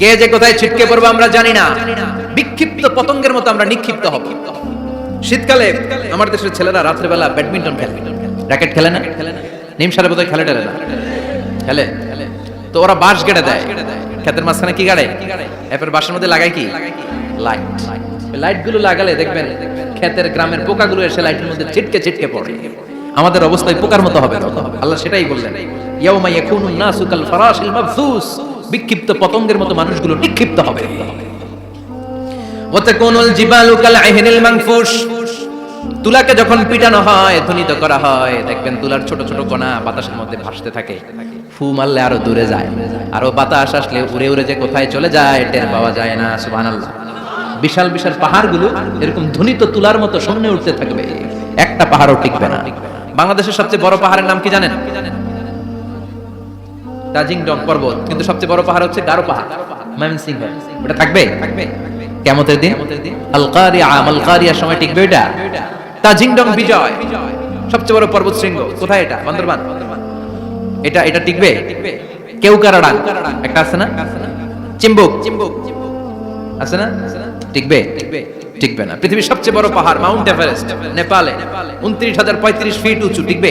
কে যে কোথায় ছিটকে পড়ব আমরা জানি না। বিক্ষিপ্ত পতঙ্গের মতো আমরা নিক্ষিপ্ত হব। শীতকালে আমার দেশের ছেলেরা রাত্রেবেলা ব্যাডমিন্টন খেলে। র্যাকেট খেলে না? নিমসারে বোধহয় খেলে টেলে না। খেলে? তো ওরা বাঁশ গেড়ে দেয়। ক্ষেতের মাঝখানে কি গাড়ে? এরপর বাঁশের মধ্যে লাগায় কি? লাইট লাইটগুলো লাগালে দেখবেন ক্ষেতের গ্রামের পোকাগুলো এসে লাইটের মধ্যে ছিটকে ছিটকে পড়ে। আমাদের অবস্থায় পোকার মতো হবে আল্লাহ সেটাই বললেন, ইয়াউমা ইয়াকুনু নাসু কাল ফারাশিল মাবসুস। বিক্ষিপ্ত পতঙ্গের মতো মানুষগুলো নিক্ষিপ্ত হবে। তুলাকে যখন পিটানো হয় ধ্বনিত করা হয়, দেখবেন তুলার ছোট ছোট কণা বাতাসের মধ্যে ভাসতে থাকে। ফু মারলে আরও দূরে যায়। আরও বাতাস আসলে উড়ে উড়ে যে কোথায় চলে যায়, টের পাওয়া যায় না, সুবহানাল্লাহ। বিশাল বিশাল পাহাড়গুলো এরকম ধ্বনিত তুলার মতো সামনে উঠতে থাকবে। একটা পাহাড়ও টিকবে না। বাংলাদেশের সবচেয়ে বড় পাহাড়ের নাম কি জানেন? তাজিং ডং পর্বত কিন্তু সবচেয়ে বড় পাহাড় হচ্ছে গারো পাহাড়। ময়মনসিংহ। ওটা থাকবে? কেমতের দিন? আল কারিয়া সময় টিকবে এটা? তাজিং ডং বিজয়। সবচেয়ে বড় পর্বত শৃঙ্গ কোথায় এটা? বান্দরবান। এটা এটা টিকবে? কেউ কারাডাং একটা আছে না? চিম্বুক চিম্বুক। আছে না? টিকবে? টিকবে না। পৃথিবীর সবচেয়ে বড় পাহাড় মাউন্ট এভারেস্ট নেপালে। উনত্রিশ হাজার পঁয়ত্রিশ ফিট উঁচু টিকবে?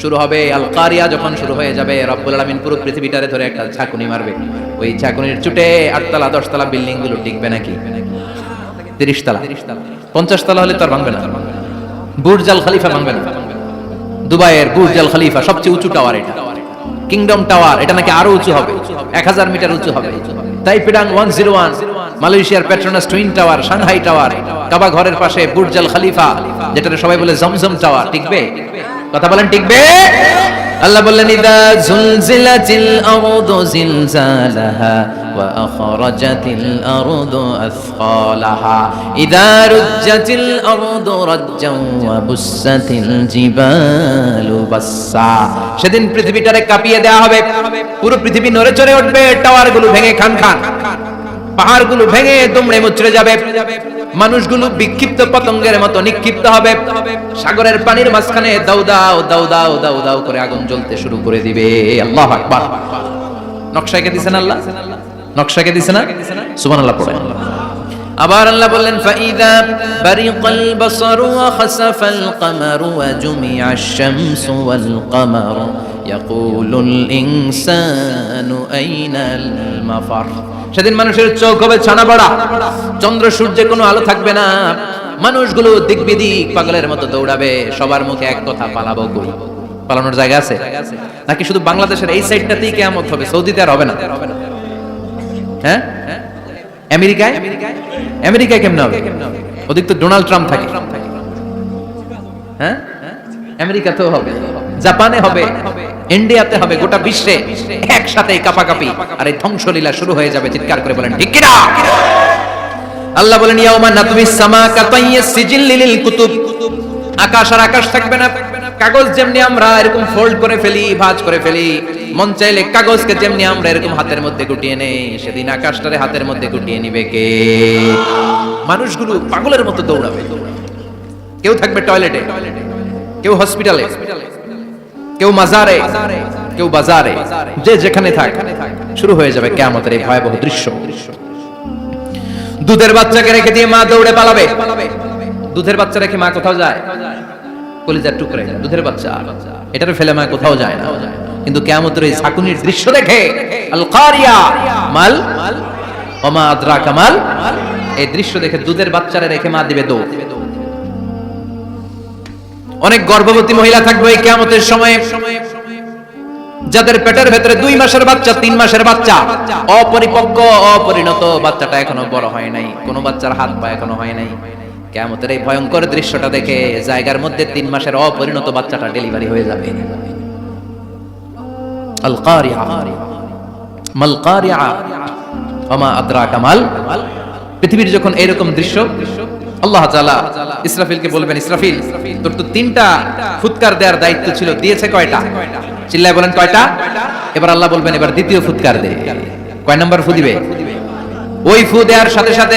শুরু হবে আল কারিয়া যখন শুরু হয়ে যাবে, রব্বুল আলামিন পুরো পৃথিবীটারে ধরে একটা ঝাঁকুনি মারবে। ওই ঝাঁকুনির চুটে আটতলা, দশতলা বিল্ডিংগুলো টিকবে নাকি? তিরিশ তলা পঞ্চাশ তলা হলে তো আর ভাঙবে না। বুর্জ আল খলিফা ভাঙবে না। দুবাইয়ের বুর্জ আল খলিফা সবচেয়ে উঁচু টাওয়ার এটা। কিংডম টাওয়ার, এটা নাকি আরও উঁচু হবে? এক হাজার মিটার উঁচু হবে। তাই তাইপিডাং ওয়ান জিরো ওয়ান, মালয়েশিয়ার Petronas twin tower Shanghai tower. Kaaba ঘরের পাশে বুর্জ আল খলিফা যেটা সবাই বলে জমজম টাওয়ার, টিকবে? কথা বলেন, টিকবে? আল্লাহ বললেন, ইদা জুলজিলাতিল জিলজালাহা ওয়া আখরাজাতিল আথকালাহা ইদা রুজ্জাতিল রাজ্জান ওয়া জিবালু বাসসা। সেদিন পৃথিবীটারে কাঁপিয়ে দেওয়া হবে। পুরো পৃথিবী নড়ে চড়ে উঠবে, টাওয়ারগুলো ভেঙে খান খান। পাহাড়গুলো ভেঙে দুমড়ে মুচড়ে যাবে। মানুষগুলো বিক্ষিপ্ত পতঙ্গের মতো নিক্ষিপ্ত হবে। সাগরের পানির মাঝখানে দাউ দাও দাউ দাও দাউ দাউ করে আগুন জ্বলতে শুরু করে দিবে। আল্লাহ আকবার। নকশাকে দিছেন আল্লাহ? নকশাকে দিছে না? সুবহানাল্লাহ পড়ে আবার আল্লাহ বললেন, ফাইদা বারিকাল বাসার ওয়া খাসাফাল কমার ওয়া জুমিআ আশ-শামসু ওয়াল কমার। ইয়াকুলুল ইনসানু আইনাল মাফার। সেদিন মানুষের চোখ হবে ছানা বড়া চন্দ্র সূর্যে কোনো আলো থাকবে না। মানুষগুলো দিক বিদিক পাগলের মতো দৌড়াবে। সবার মুখে এক কথা, পালাবো কই? পালানোর জায়গা আছে? নাকি শুধু বাংলাদেশের এই সাইডটাতেই কেমন হবে? সৌদিতে আর হবে না? হ্যাঁ? আমেরিকায়? আমেরিকায় কেমন হবে? ওদিক তো ডোনাল্ড ট্রাম্প থাকে। হ্যাঁ? আমেরিকাতেও হবে। জাপানে হবে। ইন্ডিয়াতে হবে গোটা বিশ্বে একসাথে কাপাকাপি। আর এই ধ্বংসলীলা শুরু হয়ে যাবে, চিৎকার করে বলেন, ঠিক কিনা? আল্লাহ বলেন ইয়াউমা নাতমিস সামা কাতাইয়িস সিজিল লিল কুতুব। আকাশ আর আকাশ থাকবে না, কাগজ যেমনি আমরা এরকম ফোল্ড করে ফেলি, ভাঁজ করে ফেলি। মন চাইলে কাগজকে যেমনি আমরা এরকম হাতের মধ্যে গুটিয়ে নেই, সেদিন আকাশটারে হাতের মধ্যে গুটিয়ে নিবে কে? মানুষগুলো পাগলের মতো দৌড়াবে। কেউ থাকবে টয়লেটে, কেউ হসপিটালে কেউ মাজারে, কেউ বাজারে, যে যেখানে থাক, শুরু হয়ে যাবে কেমতের এই ভয়াবহ দৃশ্য। দুধের বাচ্চাকে রেখে দিয়ে মা দৌড়ে পালাবে। দুধের বাচ্চা রেখে মা কোথাও যায়? কলিজার টুকরে। দুধের বাচ্চা। এটারে ফেলে মা কোথাও যায় না। কিন্তু কেমতের এই ছাকুনির দৃশ্য দেখে আল কারিয়া মাল, ওমা আদ্রা কামাল এই দৃশ্য দেখে দুধের বাচ্চারা রেখে মা দিবে দৌড়। অনেক গর্ভবতী মহিলা থাকবে এই কেয়ামতের সময়ে। যাদের পেটের ভেতরে দুই মাসের বাচ্চা, তিন মাসের বাচ্চা, অপরিপক্ক, অপরিণত বাচ্চাটা এখনও বড় হয় নাই। কোনো বাচ্চার হাত পা এখনও হয় নাই। কেমতের এই ভয়ঙ্কর দৃশ্যটা দেখে জায়গার মধ্যে তিন মাসের অপরিণত বাচ্চাটা ডেলিভারি হয়ে যাবে। পৃথিবীর যখন এরকম দৃশ্য আল্লাহ তাআলা ইসরাফিলকে বলবেন, ইসরাফিল, তোর তো তিনটা ফুৎকার দেওয়ার দায়িত্ব ছিল, দিয়েছে কয়টা? চিল্লায় বলেন, কয়টা? এবার আল্লাহ বলবেন, এবার দ্বিতীয় ফুৎকার দে। কয় নাম্বার ফু দিবে ওই ফু দেওয়ার সাথে সাথে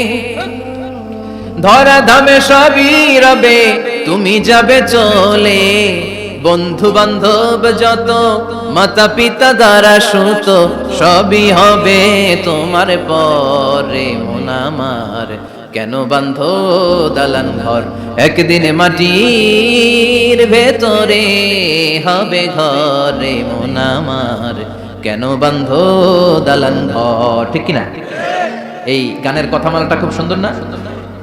ধরা ধামে সবই রবে, তুমি যাবে চলে। বন্ধু বান্ধব যত মাতা পিতা দ্বারা সুত, সবই হবে তোমার পরে মোনামার কেন বান্ধ দালান ঘর, একদিন মাটির ভেতরে হবে ঘরে মোনামার কেন বান্ধ দালান ঘর, ঠিক কিনা? এই গানের কথামালাটা খুব সুন্দর না?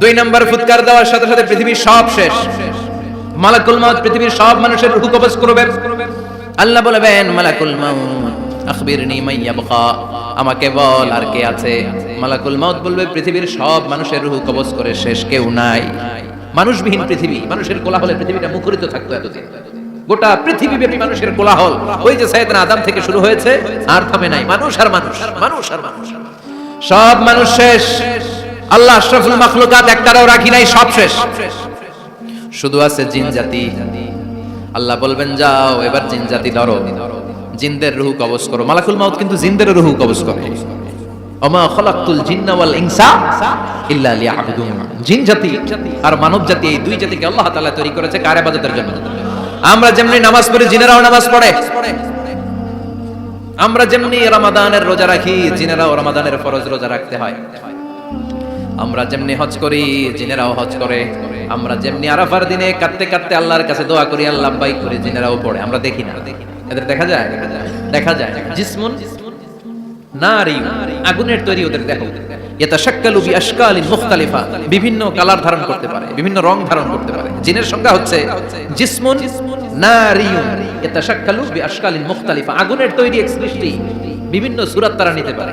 দুই নম্বর ফুৎকার দেওয়ার সাথে সাথে পৃথিবীর সব শেষ। মালাকুল মাউত পৃথিবীর সব মানুষের রূহ কবজ করবে আল্লাহ বলবেন, মালাকুল মাউত, আখবিরনি মাইয়া বকা আমাকে বল, আর কে আছে? মালাকুল মাউত বলবে, পৃথিবীর সব মানুষের রূহ কবজ করে শেষ কেউ নাই। মানুষবিহীন পৃথিবী, মানুষের কোলাহলে পৃথিবীটা মুখরিত থাকতো এতদিন। গোটা পৃথিবী ব্যাপী মানুষের কোলাহল। ওই যে সাইয়েদনা আদম থেকে শুরু হয়েছে, আর থামে নাই। মানুষ আর মানুষ মানুষ আর মানুষ। সব মানুষ শেষ। আল্লাহ আশরাফুল মাখলুকাত একটারও রাখি নাই, সব শেষ। শুধু আছে জিন জাতি। আল্লাহ বলবেন, যাও, এবার জিন জাতি ধরো। জিনদের রুহু কবজ করো। মালাকুল মাউত কিন্তু জিনদের রুহু কবজ করে। ওমা খলাকতুল জিন্না ওয়াল ইনসা ইল্লা লিয়াবুদুন। জিন জাতি আর মানব জাতি, এই দুই জাতিকে আল্লাহ তাআলা তৈরি করেছে কার ইবাদতের জন্য? আমরা যেমনি নামাজ পড়ি, জিনেরাও নামাজ পড়ে। আমরা যেমনি রমাদানের রোজা রাখি, জিনেরাও রমাদানের ফরজ রোজা রাখতে হয়। আমরা যেমনি হজ করি, জিনেরাও হজ করে। আমরা যেমনি আরাফার দিনে কাটতে কাটতে আল্লাহর কাছে দোয়া করি, আল্লাহ বাইক করি জিনেরাও পড়ে। আমরা দেখি না। এদের দেখা যায়? দেখা যায়। জিসমুন, নারী, আগুনের তৈরি ওদের দেখো এটা শাক্কালু বি মুখতালিফা। বিভিন্ন কালার ধারণ করতে পারে, বিভিন্ন রং ধারণ করতে পারে। জিনের সংজ্ঞা হচ্ছে জিসমুন, নারিয়ুন। এটা শাক্কালু বি মুখতালিফা। আগুনের তৈরি এক সৃষ্টি বিভিন্ন সুরাত তারা নিতে পারে।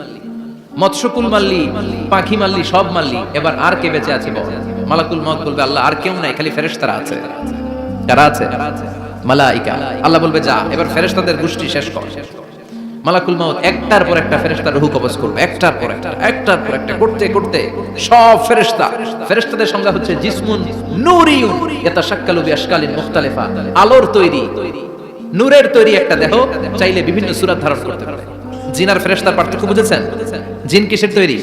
মৎস্যকুল মাল্লি, পাখি মাল্লি, সব মাল্লি, এবার আর কে বেঁচে আছে বল? মালাকুল মত বলবে, আল্লাহ, আর কেউ নাই, খালি ফেরেশতারা আছে। কারা আছে? মালাইকা। আল্লাহ বলবে, যা, এবার ফেরেশতাদের গোষ্ঠী শেষ কর। মালাকুল একটার পর একটা রূহ কবজ করবে, একটার পর একটা, একটার পর একটা, করতে করতে সব হচ্ছে জিসমুন ইয়াতাশাক্কালু বিআশকালিন মুখতালিফা। আলোর তৈরি, নূরের তৈরি একটা দেহ, চাইলে বিভিন্ন সূরত ধারণ করতে পারে। জিনার ফেরেশতার পার্থক্য বুঝেছেন? জিন কিসের তৈরি?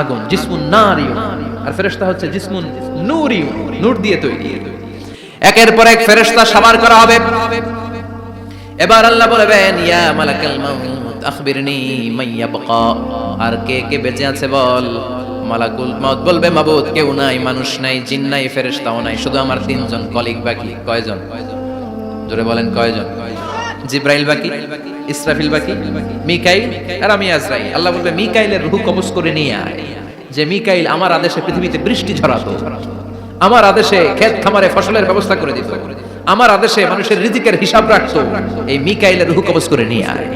আগুন, জিসমুন নারিয়ুন। আর ফেরেশতা হচ্ছে জিসমুন নূরিয়ুন, নূর দিয়ে তৈরি। একের পর এক ফেরেশতা সাবার করা হবে। এবার আল্লাহ বলবেন, ইয়া মালাকাল মাউত, আখবিরনি মাইয়া বাকা আর কে কে বেঁচে আছে বল? মালাকুল মাউত বলবে, মাবুদ, কেউ নাই, মানুষ নাই, জিন নাই, ফেরেশতাও নাই, শুধু আমার তিনজন কলিগ বাকি, কয়জন? জোরে বলেন, কয়জন? জিব্রাইল বাকি? ইসরাফিল বাকি? মিকাইল আর আমি আজরাইল। আল্লাহ বলবে, মিকাইলের রুহ কবজ করে নিয়ে আয়। যে মিকাইল আমার আদেশে পৃথিবীতে বৃষ্টি ঝরাতো, আমার আদেশে ক্ষেত খামারে ফসলের ব্যবস্থা করে দিত, আমার আদেশে মানুষের রিজিকের হিসাব রাখতো, এই মিকাইলের রুহ কবজ করে নিয়ে আয়।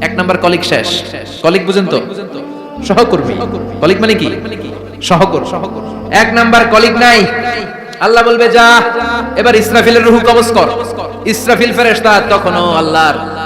এক নাম্বার কলিগ শেষ। কলিগ বুঝেন তো? সহকর্মী। কলিগ মানে কি? সহকর্মী। এক নাম্বার কলিগ নাই। আল্লাহ বলবে, যা, এবার ইসরাফিলের রুহু কবজ কর। ইসরাফিল ফেরেশতা তখনও আল্লাহর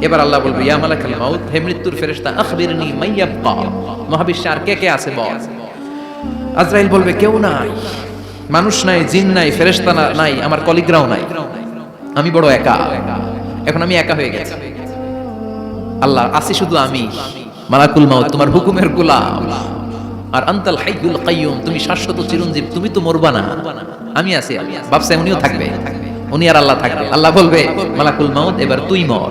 এবার আল্লাহ বলবে, ইয়া মালাকাল মাউত, হে মৃত্যুর ফেরেশতা, আখবিরনি মাইয়াবকা মহাবিশ্বে আর কে কে আছে বল? আজরাইল বলবে, কেউ নাই, মানুষ নাই, জিন নাই, ফেরেশতা নাই, আমার কলিগরাও নাই। আমি বড় একা। এখন আমি একা হয়ে গেছি। আল্লাহ আসি শুধু আমি। মালাকুল মাউত, তোমার হুকুমের গোলাম। আর আন্তাল হাইয়ুল কাইয়ুম, তুমি শাশ্বত চিরঞ্জীব, তুমি তো মরবা না। আমি আছি বাপসা উনিও থাকবে। উনি আর আল্লাহ থাকবে। আল্লাহ বলবে, মালাকুল মাউত, এবার তুই মর।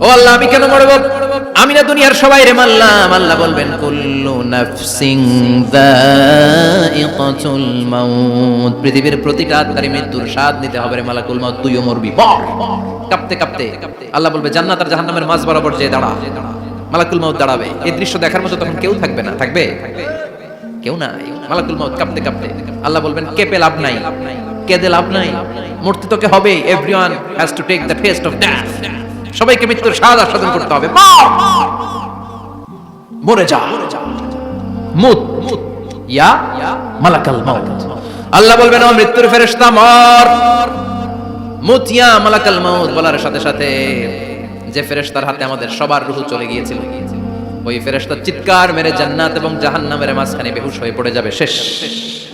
ও আল্লাহ, আমি কেন মরবো? আমি না দুনিয়ার সবাই রে মারলাম। আল্লাহ বলবেন, কুল্লু নাফসিং যায়িকাতুল মাউত। পৃথিবীর প্রতিটা আত্মারই মৃত্যুর স্বাদ নিতে হবে রে মালাকুল মাউত, তুইও মরবি। মর কাঁপতে কাঁপতে। আল্লাহ বলবে, জান্নাত আর জাহান্নামের মাঝ বরাবর যে দাঁড়া। মালাকুল মাউত দাঁড়াবে। এই দৃশ্য দেখার মতো তখন কেউ থাকবে না। থাকবে? কেউ না মালাকুল মাউত কাঁপতে কাঁপতে। আল্লাহ বলবেন, কেঁপে লাভ নাই। কেঁদে লাভ নাই। মূর্তি তোকে হবে everyone has to take the test of death সবাইকে মৃত্যুর স্বাদ আস্বাদন করতে হবে। মর! যা। মুত। ইয়া মালাকাল মাউত। আল্লাহ বলবেন, ও মৃত্যুর ফেরেশতা, মর। মুত, ইয়া মালাকাল মাউত বলার সাথে সাথে যে ফেরেশতার হাতে আমাদের সবার রূহ চলে গিয়েছিল, ওই ফেরেশতা চিৎকার মেরে জান্নাত এবং জাহান্নামের মাঝখানে বেহুশ হয়ে পড়ে যাবে। শেষ শেষ।